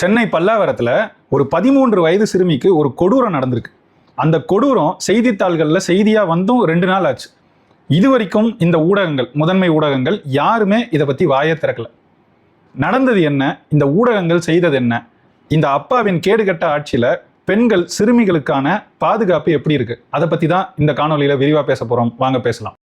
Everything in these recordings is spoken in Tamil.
சென்னை பல்லாவரத்தில் ஒரு பதிமூன்று வயது சிறுமிக்கு ஒரு கொடூரம் நடந்திருக்கு. அந்த கொடூரம் செய்தித்தாள்களில் செய்தியாக வந்தும் ரெண்டு நாள் ஆச்சு. இது வரைக்கும் இந்த ஊடகங்கள் முதன்மை ஊடகங்கள் யாருமே இதை பற்றி வாயை திறக்கல. நடந்தது என்ன? இந்த ஊடகங்கள் செய்தது என்ன? இந்த அப்பாவின் கேடுகட்ட ஆட்சியில் பெண்கள் சிறுமிகளுக்கான பாதுகாப்பு எப்படி இருக்குது அதை பற்றி தான் இந்த காணொலியில் விரிவாக பேச போகிறோம் வாங்க பேசலாம்.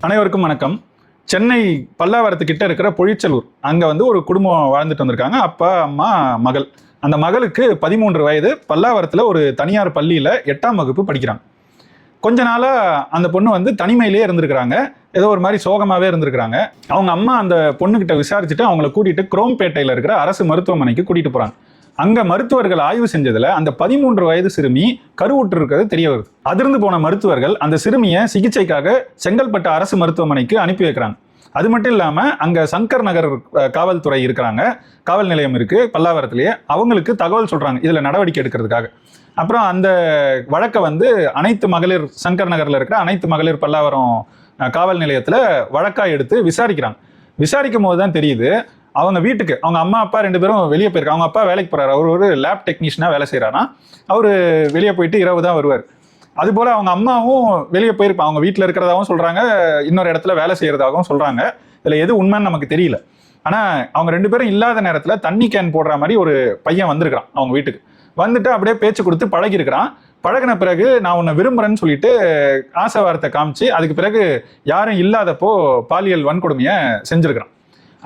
அனைவருக்கும் வணக்கம். சென்னை பல்லாவரத்துக்கிட்ட இருக்கிற பொழிச்சலூர். அங்கே வந்து ஒரு குடும்பம் வாழ்ந்துட்டு வந்திருக்காங்க. அப்பா அம்மா மகள். அந்த மகளுக்கு பதிமூன்று வயது. பல்லாவரத்தில் ஒரு தனியார் பள்ளியில் எட்டாம் வகுப்பு படிக்கிறாங்க. கொஞ்ச நாளாக அந்த பொண்ணு வந்து தனிமையிலேயே இருந்திருக்கிறாங்க. ஏதோ ஒரு மாதிரி சோகமாகவே இருந்திருக்கிறாங்க. அவங்க அம்மா அந்த பொண்ணுக்கிட்ட விசாரிச்சுட்டு அவங்கள கூட்டிகிட்டு குரோம்பேட்டையில் இருக்கிற அரசு மருத்துவமனைக்கு கூட்டிட்டு போகிறாங்க அங்க மருத்துவர்கள் ஆய்வு செஞ்சதுல அந்த பதிமூன்று வயது சிறுமி கருவுற்று இருக்கிறது தெரிய வருது. அதிர்ந்து போன மருத்துவர்கள் அந்த சிறுமியை சிகிச்சைக்காக செங்கல்பட்டு அரசு மருத்துவமனைக்கு அனுப்பி வைக்கிறாங்க. அது மட்டும் இல்லாம அங்க சங்கர் நகர் காவல்துறை இருக்கிறாங்க. காவல் நிலையம் இருக்கு பல்லாவரத்திலேயே. அவங்களுக்கு தகவல் சொல்றாங்க இதுல நடவடிக்கை எடுக்கிறதுக்காக. அப்புறம் அந்த வழக்கை வந்து அனைத்து மகளிர் சங்கர் நகர்ல இருக்கிற அனைத்து மகளிர் பல்லாவரம் காவல் நிலையத்துல வழக்கா எடுத்து விசாரிக்கிறாங்க. விசாரிக்கும் போது தான் தெரியுது அவங்க வீட்டுக்கு அவங்க அம்மா அப்பா ரெண்டு பேரும் வெளியே போயிருக்காங்க. அவங்க அப்பா வேலைக்கு போகிறாரு அவர் ஒரு லேப் டெக்னீஷியனாக வேலை செய்கிறாருன்னா அவர் வெளியே போயிட்டு இரவு தான் வருவார். அதுபோல் அவங்க அம்மாவும் வெளியே போயிருப்பாங்க அவங்க வீட்டில் இருக்கிறதாகவும் சொல்கிறாங்க இன்னொரு இடத்துல வேலை செய்கிறதாகவும் சொல்கிறாங்க இதில் எது உண்மைன்னு நமக்கு தெரியல. ஆனால் அவங்க ரெண்டு பேரும் இல்லாத நேரத்தில் தண்ணி கேன் போடுற மாதிரி ஒரு பையன் வந்திருக்கிறான் அவங்க வீட்டுக்கு. வந்துட்டு அப்படியே பேச்சு கொடுத்து பழகிருக்கிறான். பழகின பிறகு நான் உன்னை விரும்புகிறேன்னு சொல்லிட்டு ஆசை வார்த்தை காமிச்சு அதுக்கு பிறகு யாரும் இல்லாதப்போ பாலியல் வன்கொடுமையை செஞ்சுருக்கிறான்.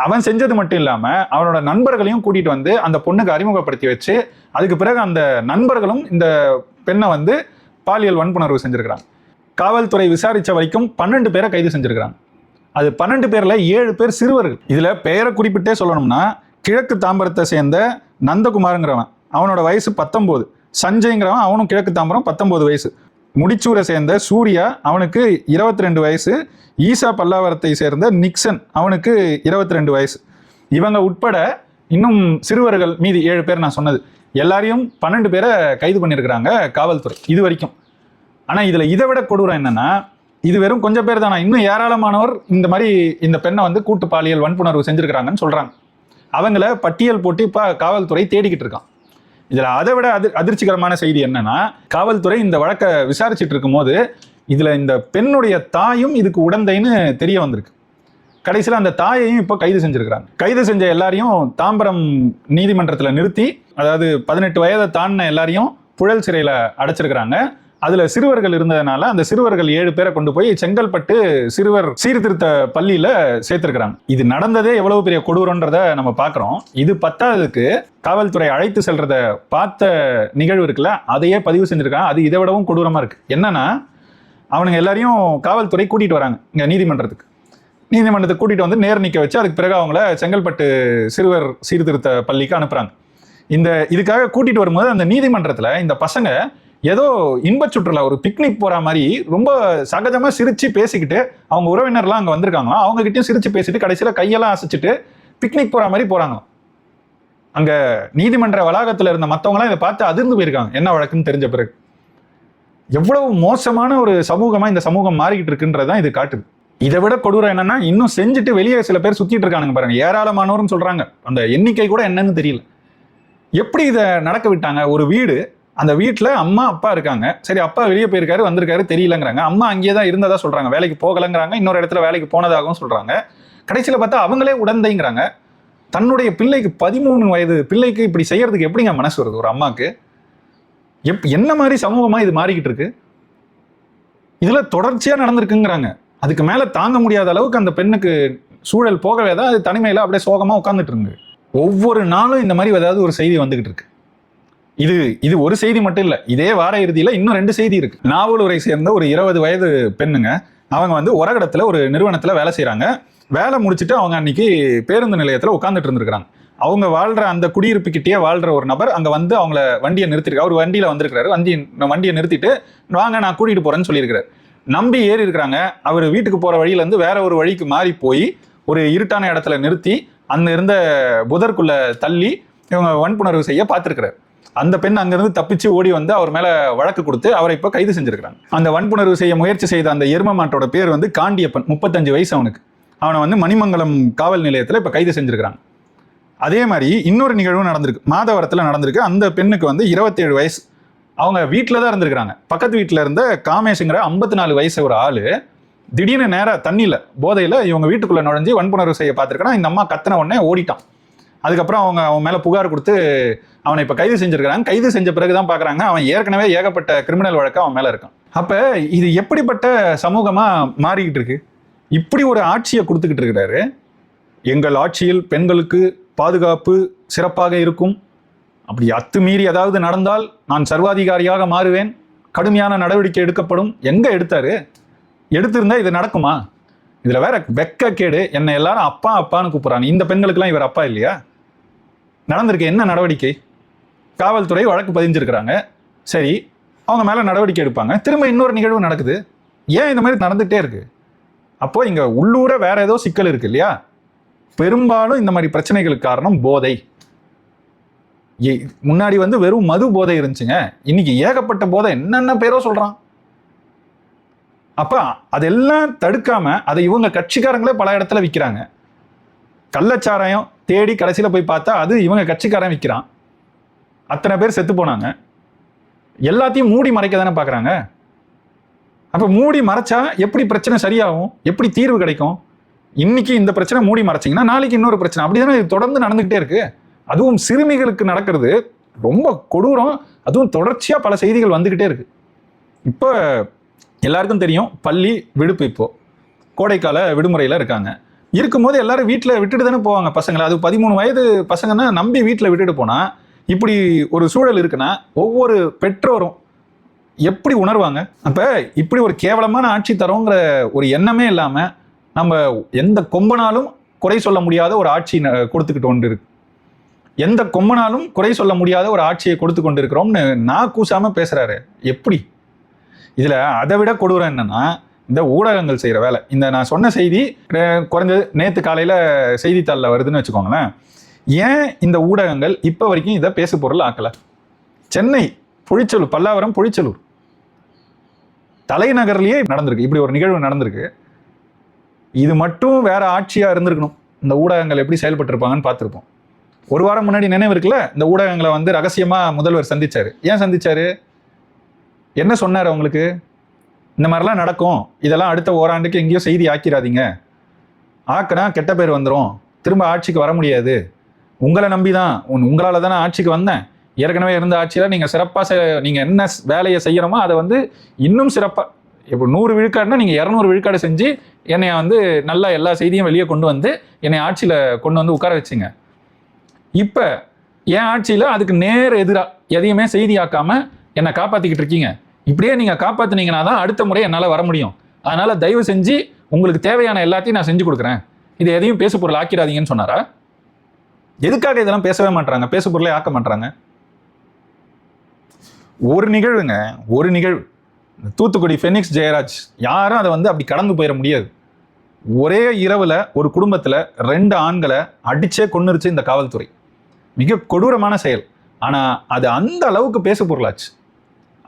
அவன் செஞ்சது மட்டும் இல்லாம அவனோட நண்பர்களையும் கூட்டிட்டு வந்து அந்த பொண்ணுக்கு அறிமுகப்படுத்தி வச்சு அதுக்கு பிறகு அந்த நண்பர்களும் இந்த பெண்ணை வந்து பாலியல் வன்புணர்வு செஞ்சிருக்கிறாங்க. காவல்துறை விசாரிச்ச வரைக்கும் பன்னெண்டு பேரை கைது செஞ்சிருக்கிறாங்க. அது பன்னெண்டு பேர்ல ஏழு பேர் சிறுவர்கள். இதுல பெயரை குறிப்பிட்டே சொல்லணும்னா கிழக்கு தாம்பரத்தை சேர்ந்த நந்தகுமாருங்கிறவன் அவனோட வயசு பத்தொம்போது. சஞ்சய்ங்கிறவன் அவனும் கிழக்கு தாம்பரம் பத்தொம்போது வயசு. முடிச்சூரை சேர்ந்த சூர்யா அவனுக்கு இருபத்தி ரெண்டு வயசு. ஈசா பல்லாவரத்தை சேர்ந்த நிக்சன் அவனுக்கு இருபத்தி ரெண்டு வயசு. இவங்க உட்பட இன்னும் சிறுவர்கள் மீதி ஏழு பேர் நான் சொன்னது. எல்லாரையும் பன்னெண்டு பேரை கைது பண்ணியிருக்கிறாங்க காவல்துறை இது வரைக்கும். ஆனால் இதில் இதை விட கொடூரம் என்னென்னா இது வெறும் கொஞ்சம் பேர் தானா? இன்னும் ஏராளமானவர் இந்த மாதிரி இந்த பெண்ணை வந்து கூட்டு பாலியல் வன்புணர்வு செஞ்சுருக்கிறாங்கன்னு சொல்கிறாங்க அவங்கள பட்டியல் போட்டு இப்போ காவல்துறை தேடிக்கிட்டு இருக்கான். இதில் அதை விட அதிர் அதிர்ச்சிகரமான செய்தி என்னன்னா காவல்துறை இந்த வழக்கை விசாரிச்சுட்டு இருக்கும்போது இதில் இந்த பெண்ணுடைய தாயும் இதுக்கு உடந்தைன்னு தெரிய வந்திருக்கு. கடைசியில் அந்த தாயையும் இப்போ கைது செஞ்சுருக்கிறாங்க. கைது செஞ்ச எல்லாரையும் தாம்பரம் நீதிமன்றத்தில் நிறுத்தி அதாவது பதினெட்டு வயதை தாண்டின எல்லாரையும் புழல் சிறையில் அடைச்சிருக்கிறாங்க. அதுல சிறுவர்கள் இருந்ததுனால அந்த சிறுவர்கள் ஏழு பேரை கொண்டு போய் செங்கல்பட்டு சிறுவர் சீர்திருத்த பள்ளியில சேர்த்திருக்கிறாங்க. இது நடந்ததே எவ்வளவு பெரிய கொடூரன்றத நம்ம பாக்குறோம். இது பத்தாததுக்கு காவல்துறை அழைத்து செல்றத பார்த்த நிகழ்வு இருக்குல்ல அதையே பதிவு செஞ்சிருக்காங்க. அது இதை விடவும் கொடூரமா இருக்கு. என்னன்னா அவனுங்க எல்லாரையும் காவல்துறை கூட்டிட்டு வராங்க இங்க நீதிமன்றத்துக்கு. நீதிமன்றத்துக்கு கூட்டிட்டு வந்து நேர் நிக்க வச்சு அதுக்கு பிறகு அவங்கள செங்கல்பட்டு சிறுவர் சீர்திருத்த பள்ளிக்கு அனுப்புறாங்க. இந்த இதுக்காக கூட்டிட்டு வரும்போது அந்த நீதிமன்றத்துல இந்த பசங்க ஏதோ இன்பச் சுற்றுலா ஒரு பிக்னிக் போற மாதிரி ரொம்ப சகஜமா சிரிச்சு பேசிக்கிட்டு அவங்க உறவினர்லாம் அங்க வந்திருக்காங்களாம். அவங்க கிட்டயும் சிரிச்சு பேசிட்டு கடைசியில கையெல்லாம் அசைச்சிட்டு பிக்னிக் போற மாதிரி போறாங்களாம். அங்க நீதிமன்ற வளாகத்துல இருந்த மத்தவங்களாம் இதை பார்த்து அதிர்ந்து போயிருக்காங்க. என்ன வழக்குன்னு தெரிஞ்ச பிறகு. எவ்வளவு மோசமான ஒரு சமூகமா இந்த சமூகம் மாறிக்கிட்டு இருக்குன்றதான் இது காட்டுது. இதை விட கொடூரம் என்னன்னா இன்னும் செஞ்சுட்டு வெளியே சில பேர் சுத்திட்டு இருக்கானுங்க பாருங்க. ஏராளமானோர்னு சொல்றாங்க. அந்த எண்ணிக்கை கூட என்னன்னு தெரியல. எப்படி இதை நடக்க விட்டாங்க? ஒரு வீடு அந்த வீட்டில் அம்மா அப்பா இருக்காங்க. சரி அப்பா வெளியே போயிருக்காரு வந்திருக்காரு தெரியலங்கிறாங்க. அம்மா அங்கேயே தான் இருந்ததா சொல்கிறாங்க வேலைக்கு போகலைங்கிறாங்க இன்னொரு இடத்துல வேலைக்கு போனதாகவும் சொல்கிறாங்க கடைசியில் பார்த்தா அவங்களே உடந்தைங்கிறாங்க. தன்னுடைய பிள்ளைக்கு பதிமூணு வயது பிள்ளைக்கு இப்படி செய்யறதுக்கு எப்படிங்க மனசு வருது ஒரு அம்மாவுக்கு எப் என்ன மாதிரி சமூகமாக இது மாறிக்கிட்டு இருக்கு? இதில் தொடர்ச்சியாக நடந்திருக்குங்கிறாங்க. அதுக்கு மேலே தாங்க முடியாத அளவுக்கு அந்த பெண்ணுக்கு சூழல் போகவே தான் அது தனிமையில் அப்படியே சோகமாக உட்காந்துட்டு இருந்து ஒவ்வொரு நாளும் இந்த மாதிரி ஏதாவது ஒரு செய்தி வந்துகிட்டு இருக்கு. இது இது ஒரு செய்தி மட்டும் இல்லை. இதே வார இறுதியில் இன்னும் ரெண்டு செய்தி இருக்கு. நாவலூரை சேர்ந்த ஒரு இருபது வயது பெண்ணுங்க அவங்க வந்து உரகடத்தில் ஒரு நிறுவனத்தில் வேலை செய்கிறாங்க வேலை முடிச்சுட்டு அவங்க அன்னைக்கு பேருந்து நிலையத்தில் உட்காந்துட்டு இருந்திருக்காங்க அவங்க வாழ்கிற அந்த குடியிருப்புக்கிட்டே வாழ்ற ஒரு நபர் அங்கே வந்து அவங்கள வண்டியை நிறுத்திருக்காரு. அவர் வண்டியில் வந்திருக்கிறாரு. வண்டி வண்டியை நிறுத்திட்டு வாங்க நான் கூட்டிகிட்டு போகிறேன்னு சொல்லியிருக்கிறார். நம்பி ஏறி இருக்கிறாங்க. அவர் வீட்டுக்கு போகிற வழியிலேருந்து வேற ஒரு வழிக்கு மாறி போய் ஒரு இருட்டான இடத்துல நிறுத்தி அந்த இருந்த புதற்குள்ளே தள்ளி இவங்க வன்புணர்வு செய்ய பார்த்துருக்கிறார். அந்த பெண் அங்கிருந்து தப்பிச்சு ஓடி வந்து அவர் மேல வழக்கு கொடுத்து அவரை இப்போ கைது செஞ்சிருக்கிறாங்க. அந்த வன்புணர்வு செய்ய முயற்சி செய்த அந்த எரும மாட்டோட பேர் வந்து காண்டியப்பன் முப்பத்தஞ்சு வயசு அவனுக்கு. அவனை வந்து மணிமங்கலம் காவல் நிலையத்தில் இப்போ கைது செஞ்சிருக்கிறாங்க. அதே மாதிரி இன்னொரு நிகழ்வும் நடந்திருக்கு. மாதவரத்தில் நடந்திருக்கு. அந்த பெண்ணுக்கு வந்து இருபத்தேழு வயசு. அவங்க வீட்டில் தான் இருந்திருக்கிறாங்க. பக்கத்து வீட்டில் இருந்த காமேஷுங்கிற ஐம்பத்தி நாலு வயசு ஒரு ஆளு திடீர்னு நேராக தண்ணியில் போதையில் இவங்க வீட்டுக்குள்ளே நுழைஞ்சு வன்புணர்வு செய்ய பார்த்துருக்கனா? இந்த அம்மா கத்தின உடனே ஓடிட்டான். அதுக்கப்புறம் அவங்க அவன் மேலே புகார் கொடுத்து அவனை இப்போ கைது செஞ்சுருக்கிறாங்க. கைது செஞ்ச பிறகு தான் பார்க்குறாங்க அவன் ஏற்கனவே ஏகப்பட்ட கிரிமினல் வழக்கு அவன் மேலே இருக்கான். அப்போ இது எப்படிப்பட்ட சமூகமாக மாறிக்கிட்டு இருக்கு? இப்படி ஒரு ஆட்சியை கொடுத்துக்கிட்டு இருக்கிறாரு. எங்கள் ஆட்சியில் பெண்களுக்கு பாதுகாப்பு சிறப்பாக இருக்கும். அப்படி அத்துமீறி ஏதாவது நடந்தால் நான் சர்வாதிகாரியாக மாறுவேன். கடுமையான நடவடிக்கை எடுக்கப்படும். எங்கே எடுத்தாரு? எடுத்திருந்தா இது நடக்குமா? இதில் வேற வெக்கக்கேடு. என்னை எல்லாரும் அப்பா அப்பான்னு கூப்பிட்றாங்க. இந்த பெண்களுக்கெல்லாம் இவர் அப்பா இல்லையா? நடந்திருக்கு என்ன நடவடிக்கை? காவல்துறை வழக்கு பதிஞ்சிருக்கிறாங்க. சரி அவங்க மேலே நடவடிக்கை எடுப்பாங்க. திரும்ப இன்னொரு நிகழ்வு நடக்குது. ஏன் இந்த மாதிரி நடந்துகிட்டே இருக்கு? அப்போ இங்கே உள்ளூர வேற ஏதோ சிக்கல் இருக்கு இல்லையா? பெரும்பாலும் இந்த மாதிரி பிரச்சனைகளுக்கு காரணம் போதை. ஏ- முன்னாடி வந்து வெறும் மது போதை இருந்துச்சுங்க. இன்னைக்கு ஏகப்பட்ட போதை. என்னென்ன பேரோ சொல்றான். அப்ப அதெல்லாம் தடுக்காம அதை இவங்க கட்சிக்காரங்களே பல இடத்துல விற்கிறாங்க கள்ளச்சாராயம் தேடி கடைசியில் போய் பார்த்தா அது இவங்க கட்சிக்காரன் விற்கிறான் அத்தனை பேர் செத்து போனாங்க. எல்லாத்தையும் மூடி மறைக்க தானே பார்க்குறாங்க அப்போ மூடி மறைச்சா எப்படி பிரச்சனை சரியாகும்? எப்படி தீர்வு கிடைக்கும்? இன்னைக்கு இந்த பிரச்சனை மூடி மறைச்சிங்கன்னா நாளைக்கு இன்னொரு பிரச்சனை. அப்படிதானே இது தொடர்ந்து நடந்துகிட்டே இருக்கு. அதுவும் சிறுமிகளுக்கு நடக்கிறது ரொம்ப கொடூரம். அதுவும் தொடர்ச்சியாக பல செய்திகள் வந்துக்கிட்டே இருக்கு. இப்போ எல்லாருக்கும் தெரியும் பள்ளி விடுப்பு இப்போ. கோடைக்கால விடுமுறையில் இருக்காங்க. இருக்கும்போது எல்லாரும் வீட்டில் விட்டுட்டு தானே போவாங்க பசங்களை. அது பதிமூணு வயது பசங்கன்னா நம்பி வீட்டில் விட்டுட்டு போனால் இப்படி ஒரு சூழல் இருக்குன்னா ஒவ்வொரு பெற்றோரும் எப்படி உணர்வாங்க? அப்போ இப்படி ஒரு கேவலமான ஆட்சி தரோங்கிற ஒரு எண்ணமே இல்லாமல் நம்ம எந்த கொம்பனாலும் குறை சொல்ல முடியாத ஒரு ஆட்சி ந- கொடுத்துக்கிட்டு கொண்டு இருக்கு எந்த கொம்பனாலும் குறை சொல்ல முடியாத ஒரு ஆட்சியை கொடுத்து கொண்டு இருக்கிறோம்னு நான் கூசாமல் பேசுகிறாரு எப்படி? இதில் அதை விட கொடூரம் என்னன்னா இந்த ஊடகங்கள் செய்கிற வேலை. இந்த நான் சொன்ன செய்தி குறைஞ்சது நேற்று காலையில் செய்தித்தாளில் வருதுன்னு வச்சுக்கோங்களேன். ஏன் இந்த ஊடகங்கள் இப்போ வரைக்கும் இதை பேசு பொருள் ஆக்கலை? சென்னை புழிச்சலூர் பல்லாவரம் புழிச்சலூர் தலைநகர்லேயே நடந்திருக்கு. இப்படி ஒரு நிகழ்வு நடந்திருக்கு. இது மட்டும் வேற ஆட்சியாக இருந்திருக்கணும். இந்த ஊடகங்கள் எப்படி செயல்பட்டிருப்பாங்கன்னு பார்த்துருப்போம். ஒரு வாரம் முன்னாடி நினைவு இருக்குல்ல? இந்த ஊடகங்களை வந்து ரகசியமாக முதல்வர் சந்திச்சார். ஏன் சந்திச்சார்? என்ன சொன்னார் அவங்களுக்கு? இந்த மாதிரிலாம் நடக்கும். இதெல்லாம் அடுத்த ஓராண்டுக்கு எங்கேயோ செய்தி ஆக்கிராதீங்க. ஆக்குனா கெட்ட பேர் வந்துடும் திரும்ப ஆட்சிக்கு வர முடியாது. உங்களை நம்பி தான் உன் உங்களால் தானே ஆட்சிக்கு வந்தேன். ஏற்கனவே இருந்த ஆட்சியில் நீங்கள் சிறப்பாக நீங்கள் என்ன வேலையை செய்யணுமோ அதை வந்து இன்னும் சிறப்பாக இப்போ நூறு விழுக்காடுனா நீங்கள் இரநூறு விழுக்காடு செஞ்சு என்னை வந்து நல்லா எல்லா செய்தியும் வெளியே கொண்டு வந்து என்னை ஆட்சியில் கொண்டு வந்து உட்கார வச்சுங்க. இப்போ என் ஆட்சியில் அதுக்கு நேர் எதிராக எதையுமே செய்தியாக்காம என்னை காப்பாற்றிக்கிட்டு இருக்கீங்க. இப்படியே நீங்கள் காப்பாற்றினீங்கன்னா தான் அடுத்த முறை என்னால் வர முடியும். அதனால் தயவு செஞ்சு உங்களுக்கு தேவையான எல்லாத்தையும் நான் செஞ்சு கொடுக்குறேன். இது எதையும் பேசு பொருள் ஆக்கிடாதீங்கன்னு சொன்னாரா? எதுக்காக இதெல்லாம் பேசவே மாட்றாங்க? பேசு பொருளே ஆக்க மாட்டாங்க ஒரு நிகழ்வுங்க ஒரு நிகழ்வு. தூத்துக்குடி ஃபெனிக்ஸ் ஜெயராஜ் யாரும் அதை வந்து அப்படி கடந்து போயிட முடியாது. ஒரே இரவில் ஒரு குடும்பத்தில் ரெண்டு ஆண்களை அடிச்சே கொன்னுருச்சு இந்த காவல்துறை. மிக கொடூரமான செயல். ஆனால் அது அந்த அளவுக்கு பேசு பொருளாச்சு.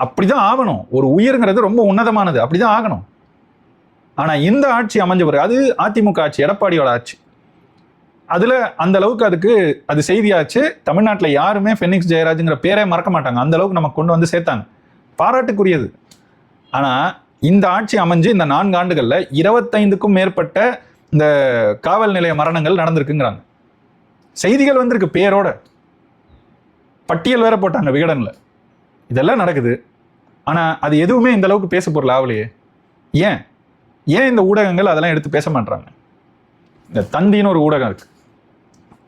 அப்படிதான் ஆகணும். ஒரு உயிர்ங்கிறது ரொம்ப உன்னதமானது. அப்படிதான் ஆகணும். ஆனா இந்த ஆட்சி அமைஞ்ச பிறகு அது அதிமுக ஆட்சி எடப்பாடியோட ஆட்சி. அதுல அந்த அளவுக்கு அதுக்கு அது செய்தியாச்சு. தமிழ்நாட்டில் யாருமே ஃபெனிக்ஸ் ஜெயராஜ்ங்கிற பேரே மறக்க மாட்டாங்க. அந்த அளவுக்கு நம்ம கொண்டு வந்து சேர்த்தாங்க. பாராட்டுக்குரியது. ஆனா இந்த ஆட்சி அமைஞ்சு இந்த நான்கு ஆண்டுகளில் இருபத்தைந்துக்கும் மேற்பட்ட இந்த காவல் நிலைய மரணங்கள் நடந்திருக்குங்கிறாங்க. செய்திகள் வந்திருக்கு பேரோட. பட்டியல் வேற போட்டாங்க விகடனில். இதெல்லாம் நடக்குது. ஆனால் அது எதுவுமே இந்த அளவுக்கு பேச பொருள் ஆகலையே ஏன்? ஏன் இந்த ஊடகங்கள் அதெல்லாம் எடுத்து பேச மாட்டாங்க இந்த தந்தின்னு ஒரு ஊடகம் இருக்கு.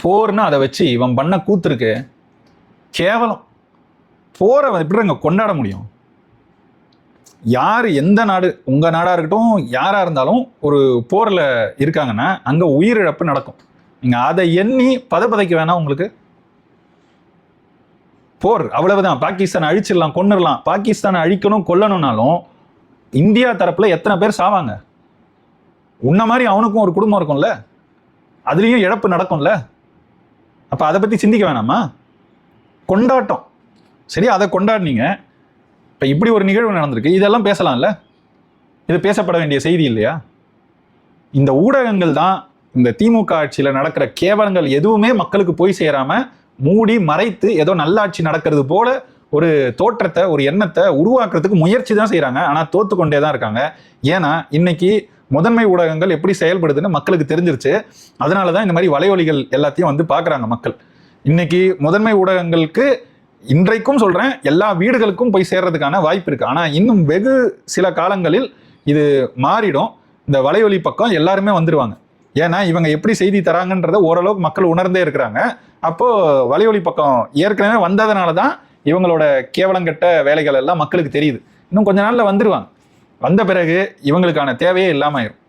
போர்னா அதை வச்சு இவன் பண்ண கூத்துருக்கு கேவலம். போரை எப்படிங்க கொண்டாட முடியும்? யார் எந்த நாடு உங்கள் நாடாக இருக்கட்டும் யாராக இருந்தாலும் ஒரு போரில் இருக்காங்கன்னா அங்கே உயிரிழப்பு நடக்கும். நீங்கள் அதை எண்ணி பதப்பதைக்க வேணாம் உங்களுக்கு போர் அவ்வளவுதான். பாகிஸ்தான் அழிச்சிடலாம் கொண்டுடலாம் பாகிஸ்தானை அழிக்கணும் கொல்லணும்னாலும் இந்தியா தரப்புல எத்தனை பேர் சாவாங்க? உன்ன மாதிரி அவனுக்கும் ஒரு குடும்பம் இருக்கும்ல? அதுலேயும் இழப்பு நடக்கும்ல? அப்போ அதை பற்றி சிந்திக்க வேணாமா? கொண்டாட்டம். சரி அதை கொண்டாடினீங்க. இப்போ இப்படி ஒரு நிகழ்வு நடந்திருக்கு. இதெல்லாம் பேசலாம்ல? இது பேசப்பட வேண்டிய செய்தி இல்லையா? இந்த ஊடகங்கள் தான் இந்த திமுக ஆட்சியில் நடக்கிற கேவலங்கள் எதுவுமே மக்களுக்கு போய் சேராமல் மூடி மறைத்து ஏதோ நல்லாட்சி நடக்கிறது போல ஒரு தோற்றத்தை ஒரு எண்ணத்தை உருவாக்குறதுக்கு முயற்சி தான் செய்கிறாங்க ஆனால் தோத்து கொண்டே தான் இருக்காங்க. ஏன்னா இன்னைக்கு முதன்மை ஊடகங்கள் எப்படி செயல்படுதுன்னு மக்களுக்கு தெரிஞ்சிருச்சு. அதனால தான் இந்த மாதிரி வலைவலிகள் எல்லாத்தையும் வந்து பார்க்குறாங்க மக்கள். இன்னைக்கு முதன்மை ஊடகங்களுக்கு இன்றைக்கும் சொல்கிறேன் எல்லா வீடுகளுக்கும் போய் சேர்றதுக்கான வாய்ப்பு இருக்குது ஆனால் இன்னும் வெகு சில காலங்களில் இது மாறிடும். இந்த வலைவலி பக்கம் எல்லாருமே வந்துடுவாங்க ஏன்னா இவங்க எப்படி செய்தி தராங்கன்றத ஓரளவுக்கு மக்கள் உணர்ந்தே இருக்கிறாங்க. அப்போது வலையொலி பக்கம் ஏற்கனவே வந்ததுனால தான் இவங்களோட கேவலங்கட்ட வேலைகள் எல்லாம் மக்களுக்கு தெரியுது. இன்னும் கொஞ்ச நாளில் வந்துடுவாங்க வந்த பிறகு இவங்களுக்கான தேவையே இல்லாமல் ஆயிரும்.